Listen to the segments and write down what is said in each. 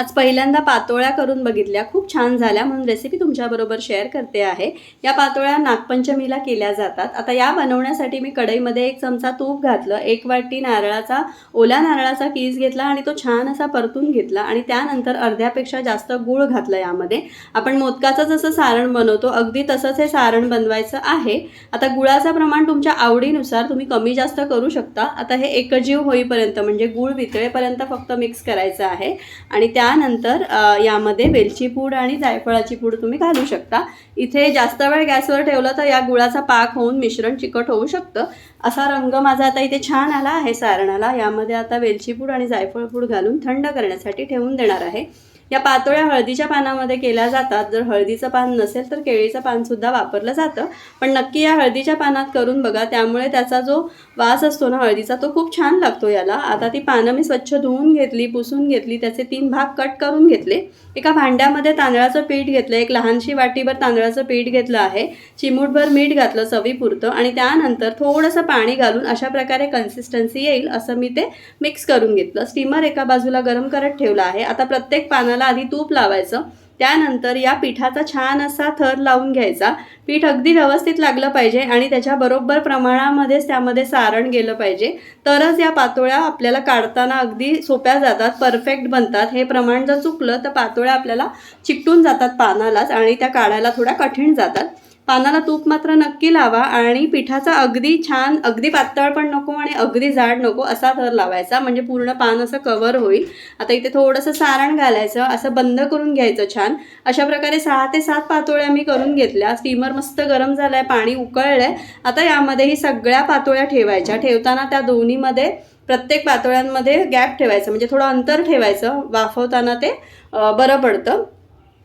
आज पहिल्यांदा पातोळ्या करून बघितल्या. खूप छान झाल्या म्हणून रेसिपी तुमच्याबरोबर शेअर करते आहे. या पातोळ्या नागपंचमीला केल्या जातात. आता या बनवण्यासाठी मी कढईमध्ये एक चमचा तूप घातलं एक वाटी नारळाचा ओल्या नारळाचा कीस घेतला आणि तो छान असा परतून घेतला आणि त्यानंतर अर्ध्यापेक्षा जास्त गूळ घातलं यामध्ये. आपण मोदकाचं जसं सारण बनवतो अगदी तसंच हे सारण बनवायचं आहे. आता गुळाचं प्रमाण तुमच्या आवडीनुसार तुम्ही कमी जास्त करू शकता. आता हे एकजीव होईपर्यंत म्हणजे गूळ वितळेपर्यंत फक्त मिक्स करायचं आहे. आणि त्या त्यानंतर यामध्ये वेलची पूड आणि जायफळाची पूड तुम्ही घालू शकता. इथे जास्त वेळ गॅसवर ठेवलं तर या गुळाचा पाक होऊन मिश्रण चिकट होऊ शकतं. असा रंग माझा आता इथे छान आला आहे सारणाला. यामध्ये आता वेलची पूड आणि जायफळ पूड घालून थंड करण्यासाठी ठेवून देणार आहे. या पातोळ्या हळदीच्या पानामध्ये केल्या जातात. जर हळदीचं पान नसेल तर केळीचं पानसुद्धा वापरलं जातं. पण नक्की या हळदीच्या पानात करून बघा त्यामुळे त्याचा जो वास असतो ना हळदीचा तो खूप छान लागतो याला. आता ती पानं मी स्वच्छ धुवून घेतली पुसून घेतली त्याचे तीन भाग कट करून घेतले. एका भांड्यामध्ये तांदळाचं पीठ घेतलं एक लहानशी वाटीभर तांदळाचं पीठ घेतलं आहे. चिमूटभर मीठ घातलं चवीपुरतं आणि त्यानंतर थोडंसं पाणी घालून अशा प्रकारे कन्सिस्टन्सी येईल असं मी ते मिक्स करून घेतलं. स्टीमर एका बाजूला गरम करत ठेवलं आहे. आता प्रत्येक पानाला आधी तूप लावायचं. त्यानंतर या पिठाचा छान असा थर लावून घ्यायचा. पीठ अगदी व्यवस्थित लागलं पाहिजे आणि त्याच्याबरोबर प्रमाणामध्येच त्यामध्ये सारण गेलं पाहिजे. तरच या पातोळ्या आपल्याला काढताना अगदी सोप्या जातात परफेक्ट बनतात. हे प्रमाण जर चुकलं तर पातोळ्या आपल्याला चिकटून जातात पानालाच आणि त्या काढायला थोड्या कठीण जातात. पानाला तूप मात्र नक्की लावा आणि पिठाचा अगदी छान अगदी पातळ पण नको आणि अगदी जाड नको असा थर लावायचा. म्हणजे पूर्ण पान असं कवर होईल. आता इथे थोडंसं सारण घालायचं असं बंद करून घ्यायचं छान. अशा प्रकारे सहा ते सात पातोळ्या मी करून घेतल्या. स्टीमर मस्त गरम झालं आहे पाणी उकळलं आहे आता यामध्ये ही सगळ्या पातोळ्या ठेवायच्या. ठेवताना त्या दोन्हीमध्ये प्रत्येक पातोळ्यांमध्ये गॅप ठेवायचं. म्हणजे थोडं अंतर ठेवायचं. वाफवताना ते बरं पडतं.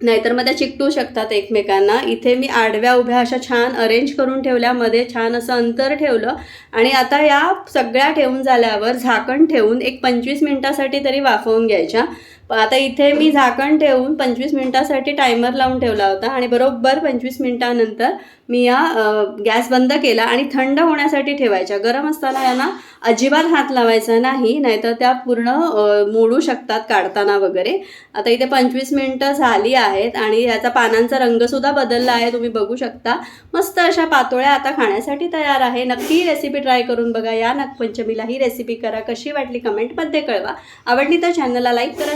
नाहीतर मग त्या चिकटू शकतात एकमेकांना. इथे मी आडव्या उभ्या अशा छान अरेंज करून ठेवल्या. मध्ये छान असं अंतर ठेवलं. आणि आता या सगळ्या ठेवून झाल्यावर झाकण ठेवून एक पंचवीस मिनिटासाठी तरी वाफवून घ्यायच्या. आता इथे मी झाकण ठेवून पंचवीस मिनिटासाठी टायमर लावून ठेवला होता आणि बरोबर पंचवीस मिनिटानंतर मी या गॅस बंद केला आणि थंड होण्यासाठी ठेवायच्या. गरम असताना यांना अजिबात हात लावायचा नाही नाहीतर त्या पूर्ण मोडू शकतात काढताना वगैरे. आता इथे पंचवीस मिनटं झाली आहेत आणि याचा पानांचा रंगसुद्धा बदलला आहे. तुम्ही बघू शकता. मस्त अशा पातोळ्या आता खाण्यासाठी तयार आहे. नक्की रेसिपी ट्राय करून बघा. या नागपंचमीला ही रेसिपी करा. कशी वाटली कमेंटमध्ये कळवा. आवडली तर चॅनलला लाईक करा